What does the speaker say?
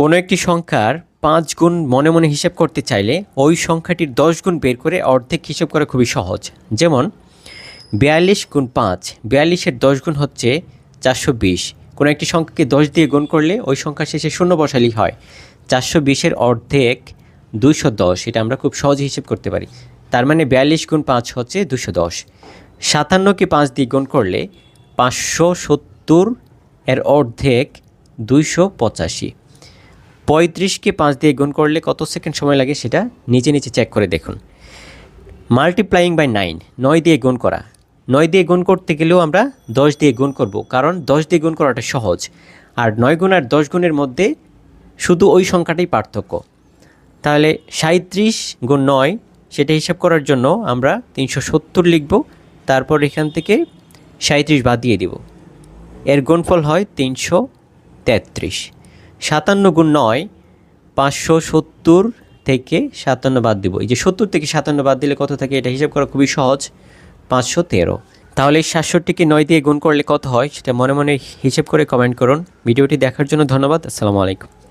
কোনো একটি সংখ্যার পাঁচ গুণ মনে মনে হিসাব করতে চাইলে ওই সংখ্যাটির দশ গুণ বের করে অর্ধেক হিসাব করা খুবই সহজ। যেমন, বিয়াল্লিশ গুণ পাঁচ, বিয়াল্লিশের দশ গুণ হচ্ছে চারশো বিশ। কোনো একটি সংখ্যাকে দশ দিয়ে গুণ করলে ওই সংখ্যা শেষে শূন্য বসালি হয়। চারশো বিশের অর্ধেক দুশো দশ, এটা আমরা খুব সহজে হিসেব করতে পারি। তার মানে বিয়াল্লিশ গুণ পাঁচ হচ্ছে দুশো দশ। সাতান্নকে পাঁচ দিয়ে গুণ করলে পাঁচশো সত্তর এর অর্ধেক দুইশো পঁচাশি। পঁয়ত্রিশকে পাঁচ দিয়ে গুণ করলে কত সেকেন্ড সময় লাগে সেটা নিজে নিজে চেক করে দেখুন। মাল্টিপ্লাইং বাই নাইন নয় দিয়ে গুণ করা। নয় দিয়ে গুণ করতে গেলেও আমরা দশ দিয়ে গুণ করব, কারণ দশ দিয়ে গুণ করাটা সহজ। আর নয় গুণ আর দশ গুণের মধ্যে শুধু ওই সংখ্যাটাই পার্থক্য। তাহলে সাঁত্রিশ গুণ নয়, সেটা হিসাব করার জন্য আমরা তিনশো সত্তর লিখব, তারপর এখান থেকে সাঁত্রিশ বাদ দিয়ে দিব। এর গুণফল হয় তিনশো তেত্রিশ। সাতান্ন গুণ নয়, পাঁচশো সত্তর থেকে সাতান্ন বাদ দিব। এই যে সত্তর থেকে সাতান্ন বাদ দিলে কত থাকে? এটা হিসাব করা খুবই সহজ। পাঁচশো তেরো। তাহলে সাতষট্টিকে নয় দিয়ে গুণ করলে কত হয়? সেটা মনে মনে হিসেব করে কমেন্ট করুন। ভিডিওটি দেখার জন্য ধন্যবাদ। আসসালামু আলাইকুম।